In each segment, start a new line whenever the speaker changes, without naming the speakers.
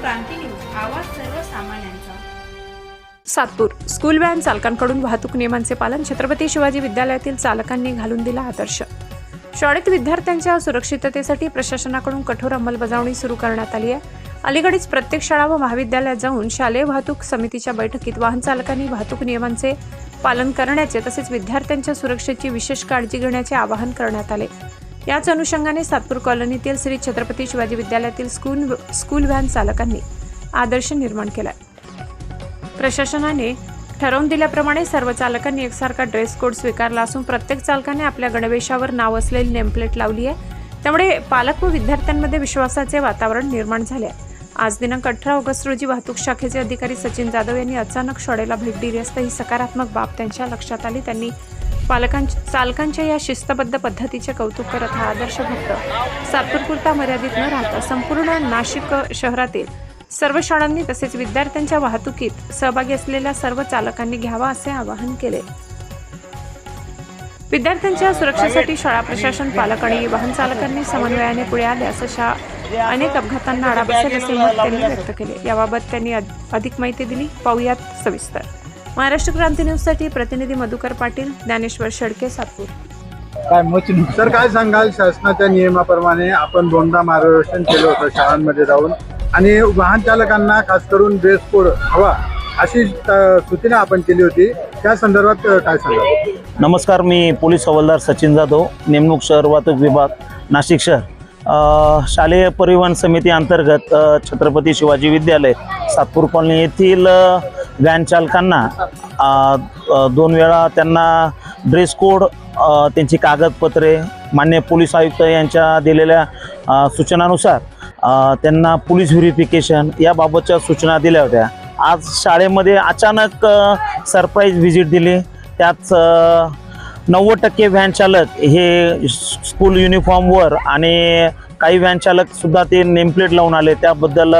क्रांती News आवाज सर्वसामान्यांचा.
Satpur school van चालकांकडून वाहतूक नियमांचे पालन छत्रपती शिवाजी विद्यालयातील चालकांनी घालून दिला आदर्श. शाळेत विद्यार्थ्यांच्या सुरक्षिततेसाठी प्रशासनाकडून कठोर अंमलबजावणी सुरू करण्यात आली आहे. अलीकडेच प्रत्येक शाळा व महाविद्यालयात जाऊन शालेय वाहतूक समितीच्या बैठकीत वाहन चालकांनी वाहतूक नियमांचे पालन करण्याचे तसेच विद्यार्थ्यांच्या सुरक्षेची विशेष काळजी घेण्याचे आवाहन करण्यात आले. याच अनुषंगाने सातपूर कॉलनीतील श्री छत्रपती शिवाजी विद्यालयातील स्कूल स्कूल व्हॅन चालकांनी आदर्श निर्माण केला. प्रशासनाने ठरवून दिल्याप्रमाणे सर्व चालकांनी एकसारखा ड्रेस कोड स्वीकारला असून प्रत्येक चालकाने आपल्या गणवेशावर नाव असलेली नेमप्लेट लावली आहे. त्यामुळे पालक व विद्यार्थ्यांमध्ये विश्वासाचे वातावरण निर्माण झाले आहे. आज दिनांक अठरा ऑगस्ट रोजी वाहतूक शाखेचे अधिकारी सचिन जाधव यांनी अचानक शाळेला भेट दिली असता ही सकारात्मक बाब त्यांच्या लक्षात आली. त्यांनी पालकांच्या चालकांच्या या शिस्तबद्ध पद्धतीचे कौतुक करत हा आदर्श भक्त सातपूरपुरता मर्यादित न राहता संपूर्ण नाशिक शहरातील सर्व शाळांनी तसेच विद्यार्थ्यांच्या वाहतुकीत सहभागी असलेल्या सर्व चालकांनी घ्यावा असे आवाहन केले. विद्यार्थ्यांच्या सुरक्षेसाठी शाळा प्रशासन पालक आणि वाहन चालकांनी समन्वयाने पुढे आल्यास अशा अनेक अपघातांना आळा बसेल असे मत त्यांनी व्यक्त केले. याबाबत त्यांनी अधिक माहिती दिली. पाहुयात सविस्तर. महाराष्ट्र क्रांती न्यूजसाठी प्रतिनिधी मधुकर पाटील ज्ञानेश्वर शेडके सातपूर.
काय मत
तर काय सांगाल? शासनाच्या नियमाप्रमाणे आपण दोनदा मार्गदर्शन केलं होतं शाळांमध्ये जाऊन. आणि वाहन चालकांना खास करून ड्रेस कोड हवा अशी अ, सूचना आपण केली होती. त्या संदर्भात अ, काय सांगाल?
नमस्कार मी पोलीस हवालदार सचिन जाधव नेमणूक शहर वाहतूक विभाग नाशिक शहर. अ, शालेय परिवहन समिती अंतर्गत अ, छत्रपती शिवाजी विद्यालय सातपूर कॉलनी येथील अ, व्हॅन चालकांना दोन वेळा त्यांना ड्रेस कोड त्यांची कागदपत्रे मान्य पोलीस आयुक्त यांच्या दिलेल्या सूचनानुसार त्यांना पोलीस व्हेरिफिकेशन याबाबतच्या सूचना दिल्या होत्या. आज शाळेमध्ये अचानक सरप्राईज व्हिजिट दिली. त्यात नव्वद टक्के व्हॅन चालक हे स्कूल युनिफॉर्मवर आणि काही व्हॅन ते नेमप्लेट लावून आले. त्याबद्दल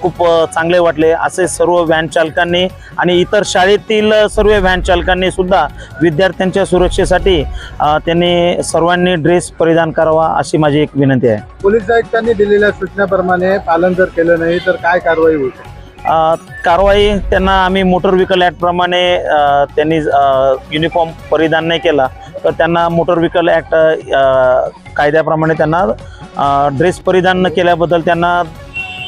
खूप चांगले वाटले. असे सर्व व्हॅन चालकांनी आणि इतर शाळेतील सर्व व्हॅन चालकांनी सुद्धा विद्यार्थ्यांच्या सुरक्षेसाठी त्यांनी सर्वांनी ड्रेस परिधान करावा अशी माझी एक विनंती आहे.
पोलीस आयुक्तांनी दिलेल्या सूचनेप्रमाणे पालन जर केलं नाही तर काय कारवाई होईल?
कारवाई त्यांना आम्ही मोटर व्हेकल ॲक्टप्रमाणे त्यांनी युनिफॉर्म परिधान नाही केला तर त्यांना मोटर व्हेकल ॲक्ट कायद्याप्रमाणे त्यांना ड्रेस परिधान न केल्याबद्दल त्यांना